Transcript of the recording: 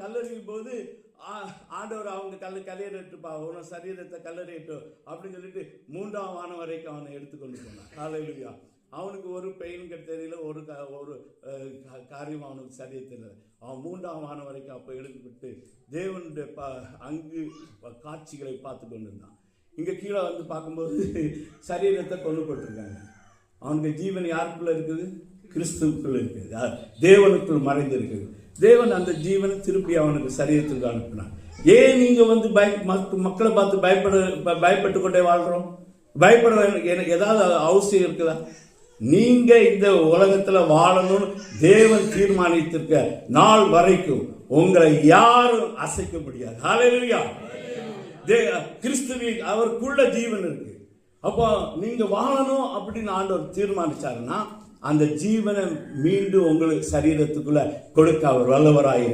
கல்லறியும் போது ஆ- ஆண்டவர் அவங்க கல்ல கல்லறிட்டுப்பா உன சரீரத்தை கல்லறியட்டும் அப்படின்னு சொல்லிட்டு மூன்றாம் வானம் வரைக்கும் அவனை எடுத்துக்கொண்டு போனான். ஹalleluya அவனுக்கு ஒரு பெயின் தெரியல ஒரு க- ஒரு கா- காரியம் அவனுக்கு சரியா தெரியல. அவன் மூன்றாம் வானம் வரைக்கும் அப்போ எடுத்துக்கிட்டு தேவனுடைய ப அங்கு காட்சிகளை பார்த்து கொண்டு இருந்தான் இங்கே கீழே வந்து பார்க்கும்போது சரீரத்தை கொண்டு போட்டிருக்காங்க. அவனுக்கு ஜீவன் யாருக்குள்ளே இருக்குது? கிறிஸ்துவுக்குள்ள இருக்குது. தேவனுக்குள் மறைந்து இருக்குது தேவன் அந்த ஜீவனை திருப்பி அவனுக்கு சரீரத்துக்கு அனுப்பினான் ஏன் நீங்க வந்து பய மக்களை பார்த்து பயப்பட பயப்பட்டு கொண்டே வாழ்றோம்? பயப்படுற எனக்கு ஏதாவது அவசியம் இருக்குதா? நீங்க இந்த உலகத்துல வாழணும்னு தேவன் தீர்மானித்திருக்க நாள் வரைக்கும் உங்களை யாரும் அசைக்க முடியாது. ஹalleluya தே கிறிஸ்துவின் அவருக்குள்ள ஜீவன் இருக்கு. அப்போ நீங்க வாழணும் அப்படின்னு ஆண்டவர் தீர்மானிச்சாருன்னா அந்த ஜீவனை மீண்டும் உங்களுக்கு சரீரத்துக்குள்ள கொடுக்க அவர் வல்லவராய்